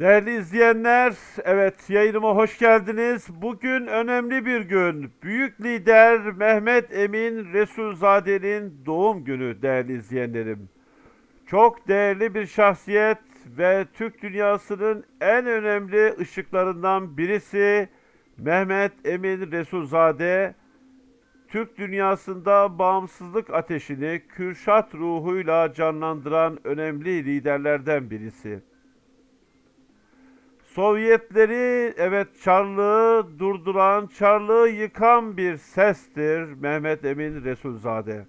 Değerli izleyenler, evet yayınıma hoş geldiniz. Bugün önemli bir gün. Büyük lider Mehmet Emin Resulzade'nin doğum günü değerli izleyenlerim. Çok değerli bir şahsiyet ve Türk dünyasının en önemli ışıklarından birisi Mehmet Emin Resulzade. Türk dünyasında bağımsızlık ateşini Kürşat ruhuyla canlandıran önemli liderlerden birisi. Sovyetleri evet Çarlığı durduran, Çarlığı yıkan bir sestir Mehmet Emin Resulzade.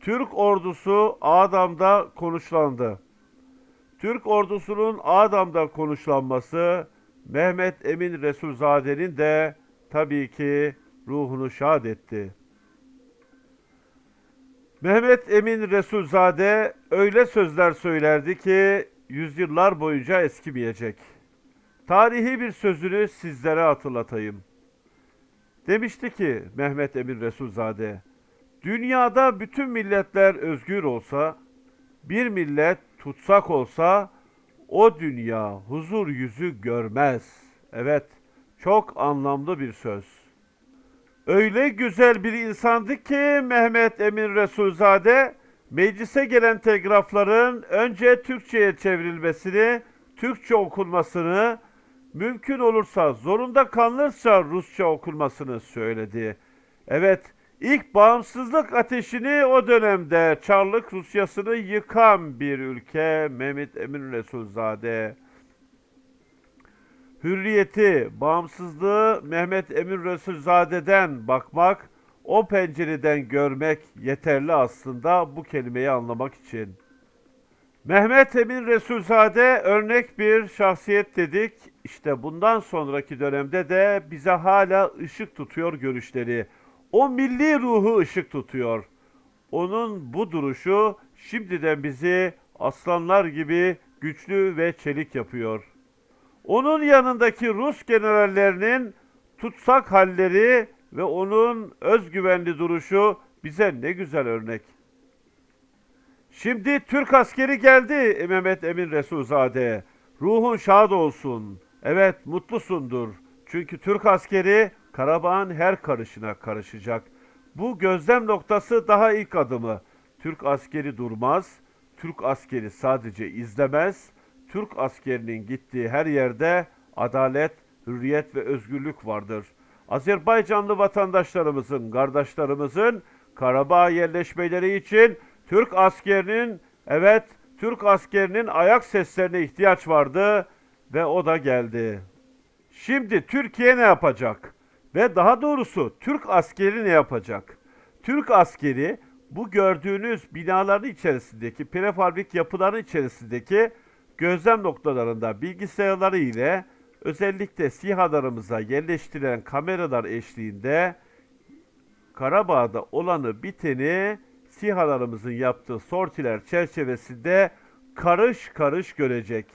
Türk ordusu Adam'da konuşlandı. Türk ordusunun Adam'da konuşlanması Mehmet Emin Resulzade'nin de tabii ki ruhunu şad etti. Mehmet Emin Resulzade öyle sözler söylerdi ki yüzyıllar boyunca eskimeyecek. Tarihi bir sözünü sizlere hatırlatayım. Demişti ki Mehmet Emin Resulzade, dünyada bütün milletler özgür olsa, bir millet tutsak olsa, o dünya huzur yüzü görmez. Evet, çok anlamlı bir söz. Öyle güzel bir insandı ki Mehmet Emin Resulzade meclise gelen telgrafların önce Türkçe'ye çevrilmesini, Türkçe okunmasını, mümkün olursa zorunda kalınırsa Rusça okunmasını söyledi. Evet, ilk bağımsızlık ateşini o dönemde Çarlık Rusyası'nı yıkan bir ülke Mehmet Emin Resulzade hürriyeti, bağımsızlığı Mehmet Emin Resulzade'den bakmak, o pencereden görmek yeterli aslında bu kelimeyi anlamak için. Mehmet Emin Resulzade örnek bir şahsiyet dedik. İşte bundan sonraki dönemde de bize hala ışık tutuyor görüşleri. O milli ruhu ışık tutuyor. Onun bu duruşu şimdiden bizi aslanlar gibi güçlü ve çelik yapıyor. Onun yanındaki Rus generallerinin tutsak halleri ve onun özgüvenli duruşu bize ne güzel örnek. Şimdi Türk askeri geldi Mehmet Emin Resulzade. Ruhun şad olsun. Evet mutlusundur. Çünkü Türk askeri Karabağ'ın her karışına karışacak. Bu gözlem noktası daha ilk adımı. Türk askeri durmaz. Türk askeri sadece izlemez. Türk askerinin gittiği her yerde adalet, hürriyet ve özgürlük vardır. Azerbaycanlı vatandaşlarımızın, kardeşlerimizin Karabağ yerleşmeleri için Türk askerinin, evet Türk askerinin ayak seslerine ihtiyaç vardı ve o da geldi. Şimdi Türkiye ne yapacak? Ve daha doğrusu Türk askeri ne yapacak? Türk askeri bu gördüğünüz binaların içerisindeki, prefabrik yapıların içerisindeki gözlem noktalarında bilgisayarları ile özellikle SİHA'larımıza yerleştirilen kameralar eşliğinde Karabağ'da olanı biteni SİHA'larımızın yaptığı sortiler çerçevesinde karış karış görecek.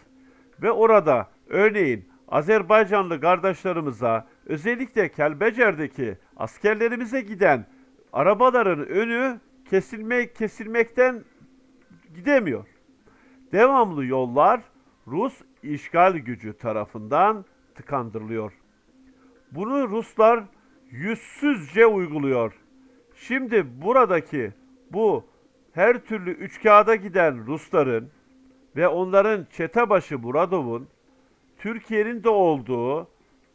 Ve orada örneğin Azerbaycanlı kardeşlerimize özellikle Kelbecer'deki askerlerimize giden arabaların önü kesilmek kesilmekten gidemiyor. Devamlı yollar Rus işgal gücü tarafından tıkandırılıyor. Bunu Ruslar yüzsüzce uyguluyor. Şimdi buradaki bu her türlü üç kağıda giden Rusların ve onların çetebaşı Muradov'un Türkiye'nin de olduğu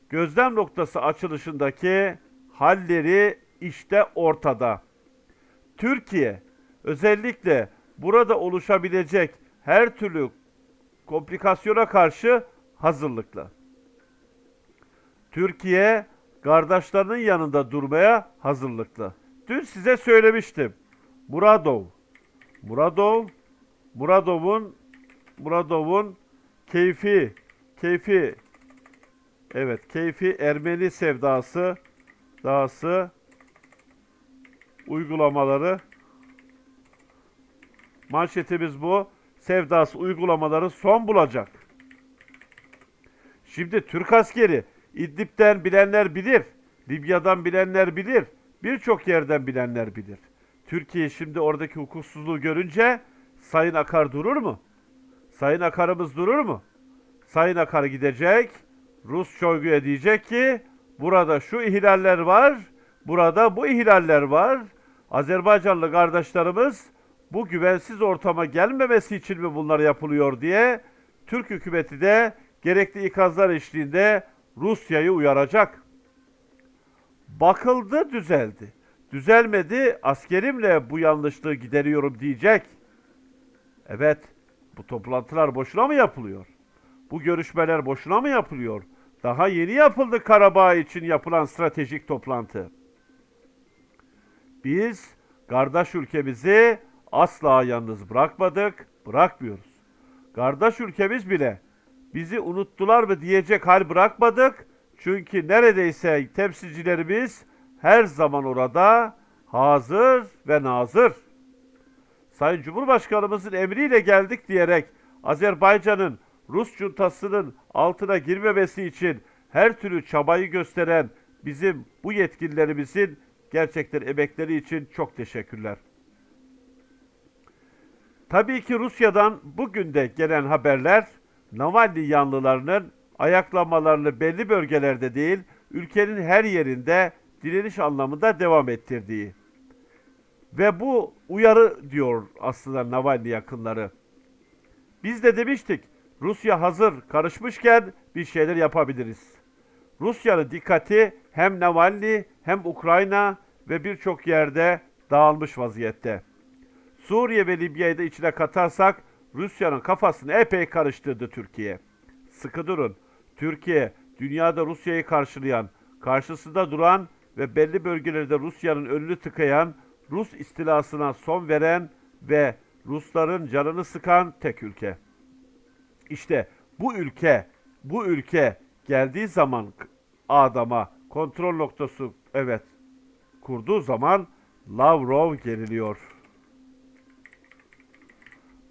gözlem noktası açılışındaki halleri işte ortada. Türkiye özellikle burada oluşabilecek her türlü komplikasyona karşı hazırlıklı. Türkiye kardeşlerinin yanında durmaya hazırlıklı. Dün size söylemiştim. Muradov. Muradov Muradov'un Muradov'un keyfi keyfi evet keyfi Ermeni sevdası dahası uygulamaları manşetimiz bu sevdası uygulamaları son bulacak. Şimdi Türk askeri İdlib'den bilenler bilir, Libya'dan bilenler bilir, birçok yerden bilenler bilir. Türkiye şimdi oradaki hukuksuzluğu görünce Sayın Akar durur mu? Sayın Akar'ımız durur mu? Sayın Akar gidecek. Rus Şoygu'ya diyecek ki burada şu ihlaller var. Burada bu ihlaller var. Azerbaycanlı kardeşlerimiz bu güvensiz ortama gelmemesi için mi bunlar yapılıyor diye Türk hükümeti de gerekli ikazlar eşliğinde Rusya'yı uyaracak. Bakıldı düzeldi. Düzelmedi askerimle bu yanlışlığı gideriyorum diyecek. Evet bu toplantılar boşuna mı yapılıyor? Bu görüşmeler boşuna mı yapılıyor? Daha yeni yapıldı Karabağ için yapılan stratejik toplantı. Biz kardeş ülkemizi asla yalnız bırakmadık, bırakmıyoruz. Kardeş ülkemiz bile bizi unuttular mı diyecek hal bırakmadık. Çünkü neredeyse temsilcilerimiz her zaman orada hazır ve nazır. Sayın Cumhurbaşkanımızın emriyle geldik diyerek Azerbaycan'ın Rus cuntasının altına girmemesi için her türlü çabayı gösteren bizim bu yetkililerimizin gerçekten emekleri için çok teşekkürler. Tabii ki Rusya'dan bugün de gelen haberler Navalny yanlılarının ayaklamalarını belli bölgelerde değil, ülkenin her yerinde direniş anlamında devam ettirdiği. Ve bu uyarı diyor aslında Navalny yakınları. Biz de demiştik Rusya hazır karışmışken bir şeyler yapabiliriz. Rusya'nın dikkati hem Navalny hem Ukrayna ve birçok yerde dağılmış vaziyette. Suriye ve Libya'yı da içine katarsak Rusya'nın kafasını epey karıştırdı Türkiye. Sıkı durun. Türkiye dünyada Rusya'yı karşılayan, karşısında duran ve belli bölgelerde Rusya'nın önünü tıkayan, Rus istilasına son veren ve Rusların canını sıkan tek ülke. İşte bu ülke, bu ülke geldiği zaman adama kontrol noktası evet kurduğu zaman Lavrov geriliyor.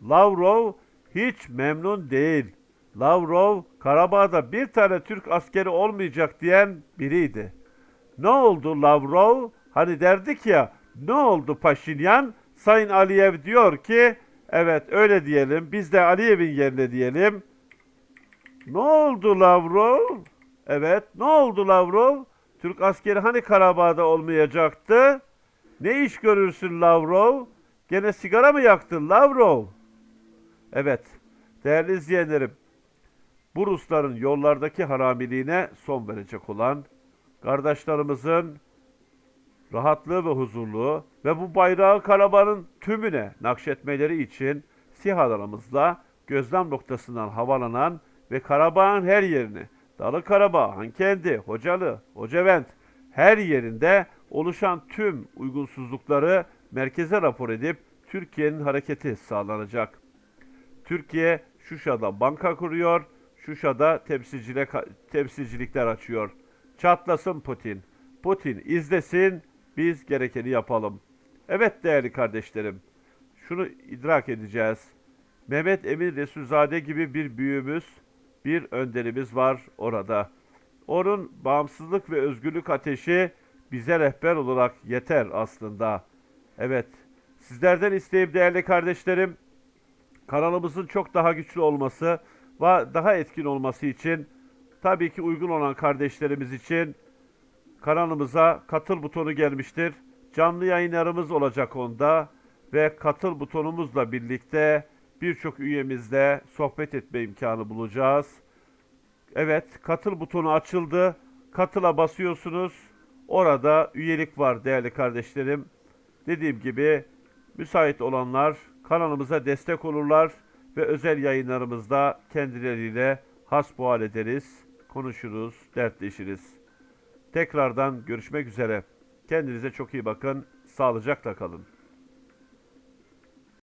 Lavrov hiç memnun değil. Lavrov Karabağ'da bir tane Türk askeri olmayacak diyen biriydi. Ne oldu Lavrov? Hani derdik ya ne oldu Paşinyan? Sayın Aliyev diyor ki evet öyle diyelim biz de Aliyev'in yerine diyelim. Ne oldu Lavrov? Evet ne oldu Lavrov? Türk askeri hani Karabağ'da olmayacaktı? Ne iş görürsün Lavrov? Gene sigara mı yaktın Lavrov? Evet değerli izleyenlerim bu Rusların yollardaki haramiliğine son verecek olan kardeşlerimizin rahatlığı ve huzurluğu ve bu bayrağı Karabağ'ın tümüne nakşetmeleri için SİHA'larımızla gözlem noktasından havalanan ve Karabağ'ın her yerini, Dalı Karabağ, Hankendi, Hocalı, Hocavent her yerinde oluşan tüm uygunsuzlukları merkeze rapor edip Türkiye'nin hareketi sağlanacak. Türkiye Şuşa'da banka kuruyor, Şuşa'da temsilcilik, temsilcilikler açıyor. Çatlasın Putin. Putin izlesin, biz gerekeni yapalım. Evet değerli kardeşlerim, şunu idrak edeceğiz. Mehmet Emin Resulzade gibi bir büyüğümüz, bir önderimiz var orada. Onun bağımsızlık ve özgürlük ateşi bize rehber olarak yeter aslında. Evet, sizlerden isteğim değerli kardeşlerim, kanalımızın çok daha güçlü olması ve daha etkin olması için tabii ki uygun olan kardeşlerimiz için kanalımıza katıl butonu gelmiştir. Canlı yayınlarımız olacak onda ve katıl butonumuzla birlikte birçok üyemizle sohbet etme imkanı bulacağız. Evet, katıl butonu açıldı. Katıla basıyorsunuz. Orada üyelik var değerli kardeşlerim. Dediğim gibi müsait olanlar kanalımıza destek olurlar ve özel yayınlarımızda kendileriyle hasbuhal ederiz, konuşuruz, dertleşiriz. Tekrardan görüşmek üzere. Kendinize çok iyi bakın. Sağlıcakla kalın.